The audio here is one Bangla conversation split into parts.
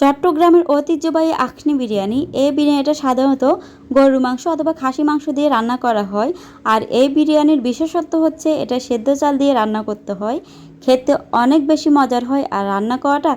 চট্টগ্রামের ঐতিহ্যবাহী আখনি বিরিয়ানি। এই বিরিয়ানিটা সাধারণত গরুর মাংস অথবা খাসি মাংস দিয়ে রান্না করা হয়। আর এই বিরিয়ানির বিশেষত্ব হচ্ছে এটা সেদ্ধ চাল দিয়ে রান্না করতে হয়। খেতে অনেক বেশি মজার হয় আর রান্না করাটা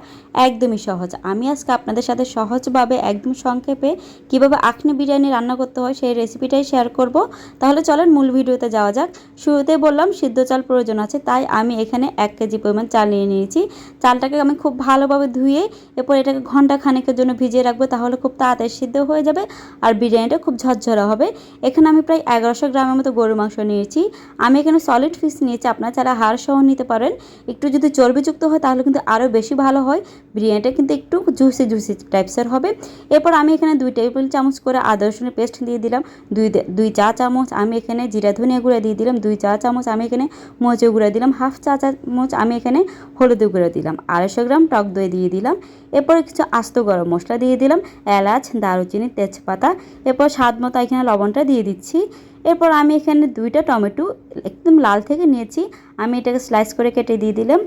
একদমই সহজ। আমি আজকে আপনাদের সাথে সহজভাবে একদম সংক্ষেপে কীভাবে আখনি বিরিয়ানি রান্না করতে হয় সেই রেসিপিটাই শেয়ার করব। তাহলে চলেন মূল ভিডিওতে যাওয়া যাক। শুরুতে বললাম, সিদ্ধ চাল প্রয়োজন আছে, তাই আমি এখানে এক কেজি পরিমাণ চাল নিয়ে নিয়েছি। চালটাকে আমি খুব ভালোভাবে ধুয়ে এরপর এটাকে ঘণ্টা খানেকের জন্য ভিজিয়ে রাখব, তাহলে খুব তাড়াতাড়ি সিদ্ধ হয়ে যাবে আর বিরিয়ানিটা খুব ঝরঝরা হবে। এখানে আমি প্রায় এগারোশো গ্রামের মতো গরু মাংস নিয়েছি। আমি এখানে সলিড ফিস নিয়েছি, আপনারা যারা হাড় সহ নিতে পারেন। একটু যদি চর্বিযুক্ত হয়, তাহলে কিন্তু আরও বেশি ভালো হয়। বিরিয়ানিটা কিন্তু একটু জুসি জুসি টাইপসের হবে। এরপর আমি এখানে দুই টেবিল চামচ করে আদা রসুনের পেস্ট দিয়ে দিলাম। দুই দুই চা চামচ আমি এখানে জিরা ধনিয়া গুঁড়া দিয়ে দিলাম। দুই চা চামচ আমি এখানে মরিচের গুঁড়া দিলাম। হাফ চা চামচ আমি এখানে হলুদ গুঁড়া দিলাম। আড়াইশো গ্রাম টক দই দিয়ে দিলাম। এরপরে কিছু আস্ত গরম মশলা দিয়ে দিলাম। এলাচ, দারুচিনি, তেজপাতা। এরপর স্বাদ মতো এখানে লবণটা দিয়ে দিচ্ছি। এরপর আমি এখানে দুইটা টমেটো একদম লাল থেকে নিয়েছি। আমি এটাকে স্লাইস করে কেটে দিয়ে দিলাম।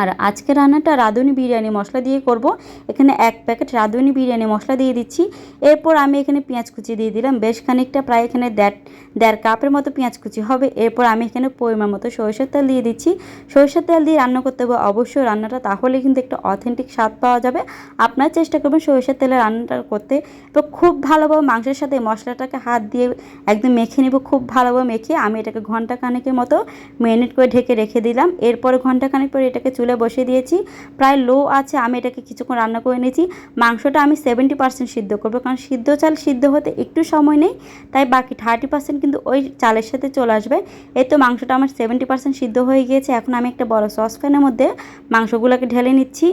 আর আজকে রান্নাটা রাঁধুনি বিরিয়ানি মশলা দিয়ে করব। এখানে এক প্যাকেট রাঁধুনি বিরিয়ানি মশলা দিয়ে দিচ্ছি। এরপর আমি এখানে পেঁয়াজ কুচি দিয়ে দিলাম। বেশ খানিকটা প্রায় এখানে দেড় দেড় কাপের মতো পেঁয়াজ কুচি হবে। এরপর আমি এখানে পরিমাণ মতো সরষের তেল দিয়ে দিচ্ছি। সরষের তেল দিয়ে রান্না করতে হবে অবশ্যই রান্নাটা, তাহলে কিন্তু একটা অথেন্টিক স্বাদ পাওয়া যাবে। আপনার চেষ্টা করবেন সরষের তেলে রান্নাটা করতে। তো খুব ভালোভাবে মাংসের সাথে মশলাটাকে হাত দিয়ে একদম মেখে নিব। খুব ভালোভাবে মেখে আমি এটাকে ঘণ্টা খানেকের মতো মেরিনেট করে ঢেকে রেখে দিলাম। এরপরে ঘণ্টা খানেক পরে এটাকে চুলে বসিয়ে দিয়েছি। প্রায় লো আছে, আমি এটাকে কিছুক্ষণ রান্না করে নিয়েছি। মাংসটা আমি সেভেন্টি পার্সেন্ট সিদ্ধ করব, কারণ সিদ্ধ চাল সিদ্ধ হতে একটু সময় নেই, তাই বাকি থার্টি পার্সেন্ট কিন্তু ওই চালের সাথে চলে আসবে। এই তো মাংসটা আমার সেভেন্টি পার্সেন্ট সিদ্ধ হয়ে গিয়েছে, এখন আমি একটা বড় সসপ্যানের মধ্যে মাংসগুলোকে ঢেলে নিচ্ছি।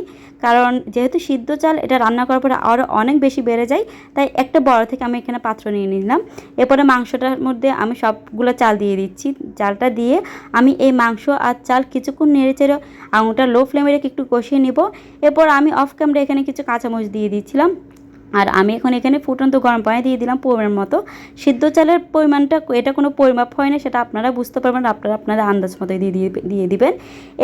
কারণ যেহেতু সিদ্ধ চাল এটা রান্না করার পরে আরও অনেক বেশি বেড়ে যায়, তাই একটা বড় থেকে আমি এখানে পাত্র নিয়ে নিলাম। এরপরে মাংসটার মধ্যে আমি সবগুলো চাল দিয়ে দিচ্ছি। চালটা দিয়ে আমি এই মাংস আর চাল কিছুক্ষণ নেড়ে চেড়ে আঙুটা লো ফ্লেমে রেখে একটু কষিয়ে নেব। এরপর আমি অফ ক্যামেরা এখানে কিছু কাঁচামরিচ দিয়ে দিচ্ছিলাম। আর আমি এখন এখানে ফুটন্ত গরম পানি দিয়ে দিলাম পরিমাণ মতো। সিদ্ধ চালের পরিমাণটা এটা কোনো পরিমাপ হয় না সেটা আপনারা বুঝতে পারবেন, আপনারা আপনাদের আন্দাজ মতো দিয়ে দিয়ে দিবেন।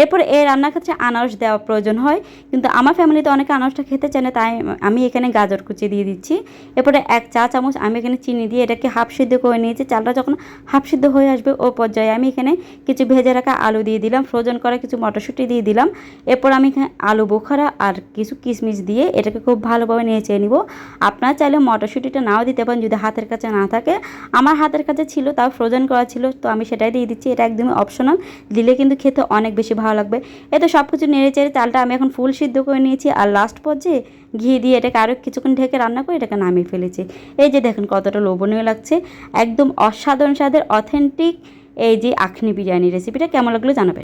এরপর এই রান্নার ক্ষেত্রে আনারস দেওয়া প্রয়োজন হয়, কিন্তু আমার ফ্যামিলিতে অনেকে আনারসটা খেতে চায় না, তাই আমি এখানে গাজর কুচি দিয়ে দিচ্ছি। এরপরে এক চা চামচ আমি এখানে চিনি দিয়ে এটাকে হাফ সিদ্ধ করে নিয়েছি, চালটা যখন হাফ সিদ্ধ হয়ে আসবে ও পর্যায়ে আমি এখানে কিছু ভেজে রাখা আলু দিয়ে দিলাম, ফ্রোজেন করা কিছু মটরশুঁটি দিয়ে দিলাম। এরপর আমি এখানে আলু বোখারা আর কিছু কিশমিশ দিয়ে এটাকে খুব ভালোভাবে চেয়ে নিব। আপনারা চাইলে মটরশুঁটিটা নাও দিতে পারেন যদি হাতের কাছে না থাকে। আমার হাতের কাছে ছিল, তাও ফ্রোজেন করা ছিল, তো আমি সেটাই দিয়ে দিচ্ছি। এটা একদমই অপশনাল দিলে কিন্তু খেতে অনেক বেশি ভালো লাগবে। এ তো সব কিছু নেড়ে চেড়ে চালটা আমি এখন ফুল সিদ্ধ করে নিয়েছি। আর লাস্ট পর্যায়ে ঘি দিয়ে এটাকে আরও কিছুক্ষণ ঢেকে রান্না করে এটাকে নামিয়ে ফেলেছি। এই যে দেখুন কতটা লোভনীয় লাগছে। একদম অসাধারণ স্বাদের অথেন্টিক এই যে আখনি বিরিয়ানি রেসিপিটা কেমন লাগল জানাবেন।